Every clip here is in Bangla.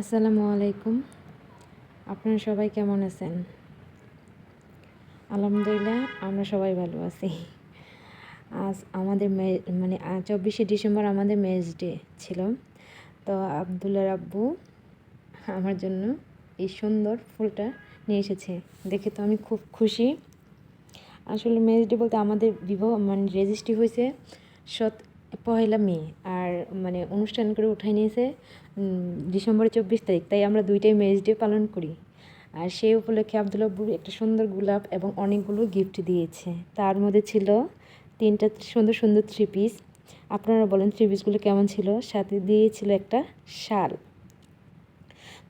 আসসালামু আলাইকুম। আপনারা সবাই কেমন আছেন? আলহামদুলিল্লাহ, আমরা সবাই ভালো আছি। আজ আমাদের মানে চব্বিশে ডিসেম্বর আমাদের ম্যারেজ ডে ছিল। তো আবদুল্লাহ আব্বু আমার জন্য এই সুন্দর ফুলটা নিয়ে এসেছে। দেখে তো আমি খুব খুশি। আসলে ম্যারেজ ডে বলতে আমাদের বিবাহ মানে রেজিস্ট্রি হয়েছে সত পহেলা মে আর মানে অনুষ্ঠান করে উঠাই নিয়েছে ডিসেম্বরের চব্বিশ তারিখ। তাই আমরা দুইটাই ম্যারেজ ডে পালন করি। আর সেই উপলক্ষে আবদুল্লাবুর একটা সুন্দর গোলাপ এবং অনেকগুলো গিফট দিয়েছে। তার মধ্যে ছিল তিনটা সুন্দর সুন্দর থ্রি পিস আপনারা বলেন থ্রি পিসগুলো কেমন ছিল? সাথে দিয়েছিল একটা শাল।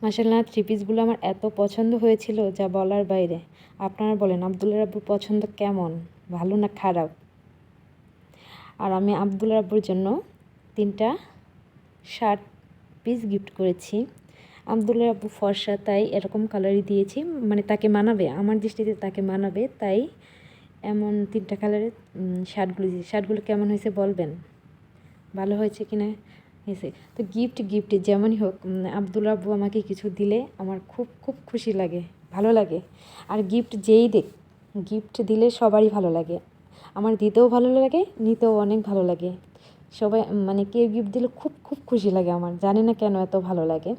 মাসাল্লাহ থ্রি পিসগুলো আমার এত পছন্দ হয়েছিল যা বলার বাইরে। আপনারা বলেন আবদুল্লা রাব্বুর পছন্দ কেমন? ভালো না খারাপ? আর আমি আবদুল্লা রাব্বুর জন্য তিনটা শার্ট পিস গিফট করেছি। আবদুল্লা রাব্বু ফর্সা তাই এরকম কালারই দিয়েছি। মানে তাকে মানাবে আমার দৃষ্টিতে তাকে মানাবে তাই এমন তিনটা কালারের শার্টগুলো দিয়েছি। শার্টগুলো কেমন হয়েছে বলবেন? ভালো হয়েছে কি না হয়েছে। তো গিফট গিফট যেমনই হোক উম, আব্দুল আব্বু আমাকে কিছু দিলে আমার খুব খুব খুশি লাগে ভালো লাগে। আর গিফট যেই দেখ গিফট দিলে সবারই ভালো লাগে। আমার দিতেও ভালো লাগে, নিতেও অনেক ভালো লাগে। সবাই মানে কেউ গিফট দিলে খুব খুব খুশি লাগে আমার, জানি না কেন এত ভালো লাগে।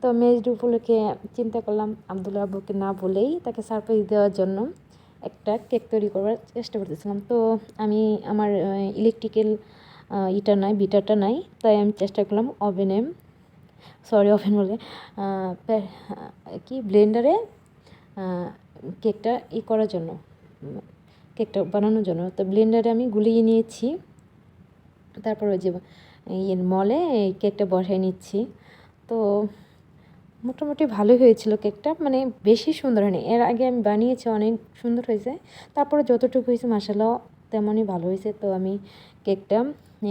তো মেজডি উপলক্ষে চিন্তা করলাম আবদুল্লা আব্বুকে না বলেই তাকে সারপ্রাইজ দেওয়ার জন্য একটা কেক তৈরি করার চেষ্টা করতেছিলাম। তো আমি আমার ইলেকট্রিক্যাল ইটা নাই বিটারটা নাই, তাই আমি চেষ্টা করলাম ওভেনে সরি ওভেন বলে কি ব্লেন্ডারে কেকটা ই করার জন্য। কেকটা বানানোর জন্য। তো ব্লেন্ডারে আমি গুলিয়ে নিয়েছি। তারপর ওই যে ইয়ের মলে এই কেকটা বসাই নিচ্ছি। তো মোটামুটি ভালোই হয়েছিল কেকটা। মানে বেশি সুন্দর হয়নি। এর আগে আমি বানিয়েছি, অনেক সুন্দর হয়েছে। তারপরে যতটুকু হয়েছে মশালাও তেমনই ভালো হয়েছে। তো আমি কেকটা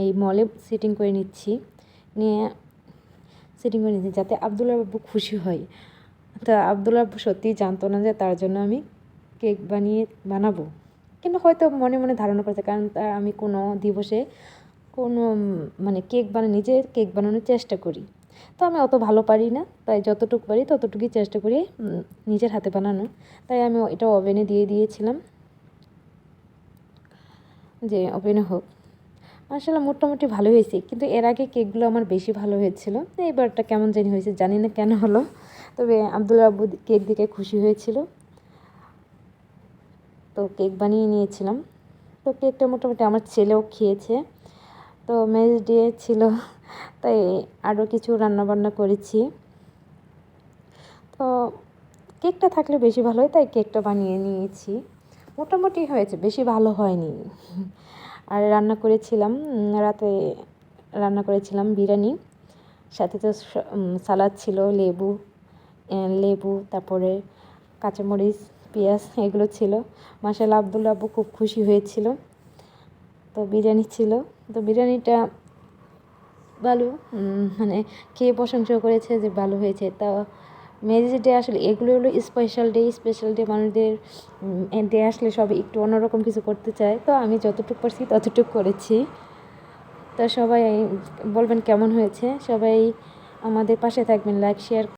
এই মলে সিটিং করে নিচ্ছি। নিয়ে সিটিং করে নিচ্ছি যাতে আবদুল্লা বাবু খুশি হয়। তা আবদুল্লা বাবু সত্যিই জানতো না যে তার জন্য আমি কেক বানিয়ে, বানাবো। কিন্তু হয়তো মনে মনে ধারণা করেছে কারণ আমি কোনো দিবসে কোনো মানে কেক বানা নিজে কেক বানানোর চেষ্টা করি। তো আমি অত ভালো পারি না, তাই যতটুকু পারি ততটুকুই চেষ্টা করি নিজের হাতে বানানো তাই আমি এটা ওভেনে দিয়ে দিয়েছিলাম যে ওভেনে হোক। আসলে মোটামুটি ভালো হয়েছে। কিন্তু এর আগে কেকগুলো আমার বেশি ভালো হয়েছিল। এবারটা কেমন জানি হয়েছে, জানি না কেন হলো। তবে আবদুল্লা আব্বু কেক দেখে খুশি হয়েছিল। তো কেক বানিয়ে নিয়েছিলাম। তো কেকটা মোটামুটি আমার ছেলেও খেয়েছে। তো ম্যারেজ ডে ছিল, তাই আরও কিছু রান্নাবান্না করেছি। তো কেকটা থাকলে বেশি ভালো হয়, তাই কেকটা বানিয়ে নিয়েছি। মোটামুটি হয়েছে, বেশি ভালো হয়নি। আর রান্না করেছিলাম রাতে রান্না করেছিলাম বিরিয়ানি। সাথে তো সালাদ ছিল, লেবু লেবু, তারপরে কাঁচামরিচ পেঁয়াজ, এগুলো ছিল। মাসাল্লাহ আবদুল্লা আব্বু খুব খুশি হয়েছিল। তো বিরিয়ানি ছিল। তো বিরিয়ানিটা ভালো মানে খেয়ে প্রশংসা করেছে যে ভালো হয়েছে। তা ম্যারেজ ডে আসলে এগুলো হলো স্পেশাল ডে স্পেশাল ডে মানুষদের ডে আসলে সব একটু অন্যরকম কিছু করতে চায়। তো আমি যতটুকু পারছি ততটুকু করেছি। তো সবাই, বলবেন কেমন হয়েছে? সবাই আমাদের পাশে থাকবেন লাইক শেয়ার